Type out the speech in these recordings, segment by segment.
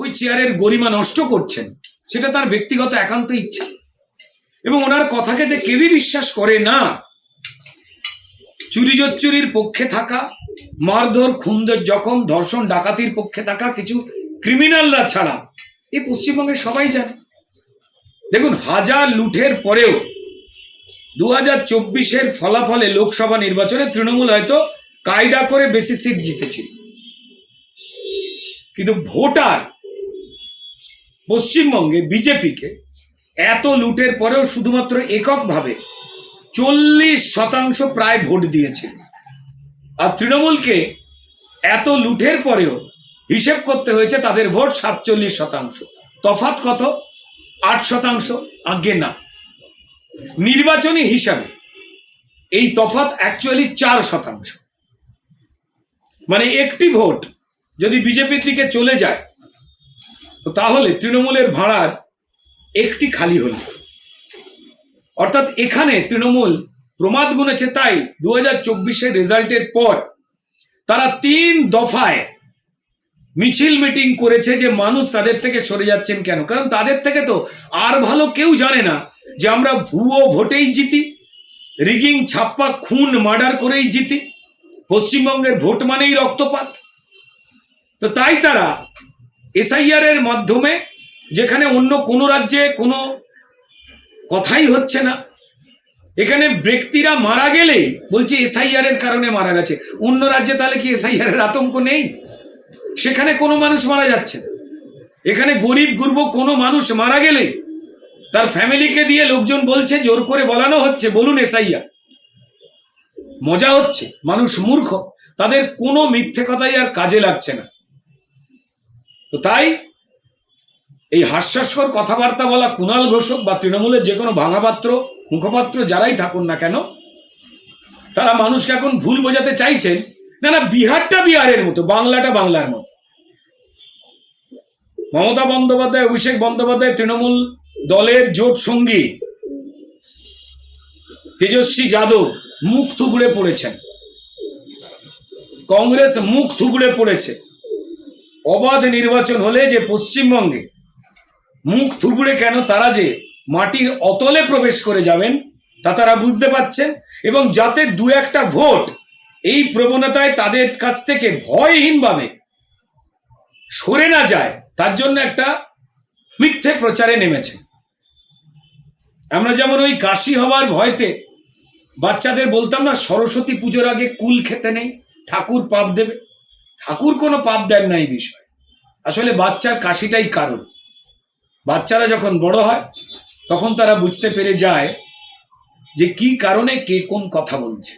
ওই চেয়ারের গরিমা নষ্ট করছেন। সেটা তার ব্যক্তিগত একান্ত ইচ্ছা। এবং ওনার কথাকে যে কেউই বিশ্বাস করে না, চুরি জচ্চুরির পক্ষে থাকা, মারধর খুন্দের জখম, ধর্ষণ, ডাকাতির পক্ষে থাকা কিছু ক্রিমিনালরা ছাড়া এই পশ্চিমবঙ্গের সবাই জানে। দেখুন, হাজার লুঠের পরেও দু হাজার চব্বিশের ফলাফলে লোকসভা নির্বাচনে তৃণমূল হয়তো কায়দা করে বেশি সিট জিতেছিল কিন্তু ভোটার পশ্চিমবঙ্গে বিজেপিকে এত লুটের পরেও শুধুমাত্র এককভাবে চল্লিশ শতাংশ প্রায় ভোট দিয়েছিল আর তৃণমূলকে এত লুঠের পরেও হিসেব করতে হয়েছে তাদের ভোট সাতচল্লিশ শতাংশ। তফাত কত? আট শতাংশ? আগে না। নির্বাচনী হিসাবে এই তফাত অ্যাকচুয়ালি চার শতাংশ। মানে একটি ভোট যদি বিজেপির দিকে চলে যায় তো তাহলে তৃণমূলের ভাড়ার একটি খালি হল। অর্থাৎ এখানে তৃণমূল প্রমাদ গুনেছে তাই দু হাজার চব্বিশের রেজাল্টের পর তারা তিন দফায় মিছিল মিটিং করেছে যে মানুষ তাদের থেকে সরে যাচ্ছেন কেন? কারণ তাদের থেকে তো আর ভালো কেউ জানে না যে আমরা ভুয়ো ভোটেই জিতি, রিগিং ছাপ্পা, খুন, মার্ডার করেই জিতি, পশ্চিমবঙ্গের ভোট মানেই রক্তপাত। তো তাই তারা এসআইআর এর মাধ্যমে যেখানে অন্য কোনো রাজ্যে কোনো কথাই হচ্ছে না। এখানে ব্যক্তিরা মারা গেলে বলছে এসআইআর এর কারণে মারা গেছে। অন্য রাজ্যে তাহলে কি এসআইআর এর আতঙ্ক নেই? সেখানে কোনো মানুষ মারা যাচ্ছে। এখানে গরিব গুরব কোনো মানুষ মারা গেলে তার ফ্যামিলিকে দিয়ে লোকজন বলছে, জোর করে বলানো হচ্ছে, বলুন এসআইআর মজা হচ্ছে, মানুষ মূর্খ। তাদের কোনো মিথ্যে কথাই আর কাজে লাগছে না। তো তাই এই হাস্যাস্কর কথাবার্তা বলা কুণাল ঘোষক বা তৃণমূলের যে কোনো ভাঙাপাত্র মুখপাত্র যারাই থাকুন না কেন, তারা মানুষকে এখন ভুল বোঝাতে চাইছেন। না না, বিহারটা বিহারের মতো, বাংলাটা বাংলার মতো। মমতা বন্দ্যোপাধ্যায়, অভিষেক বন্দ্যোপাধ্যায় তৃণমূল দলের জোট সঙ্গী তেজস্বী যাদব মুখ থুবড়ে পড়েছেন। কংগ্রেস মুখ থুবড়ে পড়েছে। অবাধ নির্বাচন হলে যে পশ্চিমবঙ্গে মুখ থুবড়ে কেন তারা যে মাটির অতলে প্রবেশ করে যাবেন, তা তারা বুঝতে পাচ্ছেন এবং যাতে দু একটা ভোট এই প্রবণতায় তাদের কাছ থেকে ভয়হীনভাবে সরে না যায়, তার জন্য একটা মিথ্যে প্রচারে নেমেছে। আমরা যেমন ওই কাশি হওয়ার ভয়তে বাচ্চাদের বলতাম না, সরস্বতী পুজোর আগে কুল খেতে নেই, ঠাকুর পাপ দেবে। ঠাকুর কোনো পাপ দেন না এই বিষয়ে। আসলে বাচ্চার কাশিটাই কারণ। বাচ্চারা যখন বড় হয়, তখন তারা বুঝতে পেরে যায় যে কি কারণে কে কোন কথা বলছে।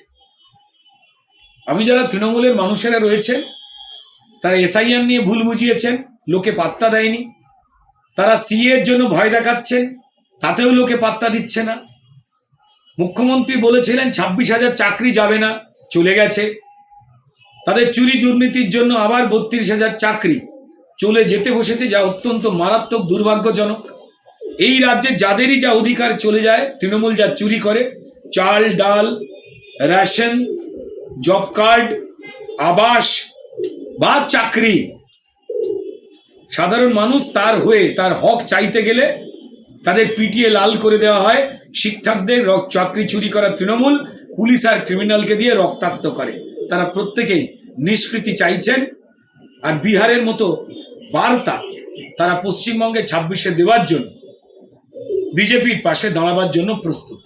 আমি যারা তৃণমূলের মানুষেরা রয়েছেন, তারা এসআইআর নিয়ে ভুল বুঝিয়েছেন, লোকে পাত্তা দেয়নি। তারা সিএ এর জন্য ভয় দেখাচ্ছেন, তাতেও লোকে পাত্তা দিচ্ছে না। মুখ্যমন্ত্রী বলেছিলেন, ছাব্বিশ হাজার চাকরি যাবে না, চলে গেছে। তাদের চুরি দুর্নীতির জন্য আবার বত্রিশ হাজার চাকরি। চলে যেতে বসেছে যা অত্যন্ত মারাত্মক দুর্ভাগ্যজনক। এই রাজ্যে যাদেরই যা অধিকার চলে যায়, তৃণমূল যা চুরি করে, চাল, ডাল, রেশন, জব কার্ড, আবাস বা চাকরি। সাধারণ মানুষ তার হয়ে, তার হক চাইতে গেলে তাদের পিটিয়ে লাল করে দেওয়া হয়। শিক্ষকদের চাকরি চুরি করা তৃণমূল, পুলিশ আর ক্রিমিনালকে দিয়ে রক্তাক্ত করে। তারা প্রত্যেকেই নিষ্কৃতি চাইছেন। আর বিহারের মতো বার্তা তারা পশ্চিমবঙ্গে ছাব্বিশে দেওয়ার জন্য, বিজেপির পাশে দাঁড়াবার জন্য প্রস্তুত।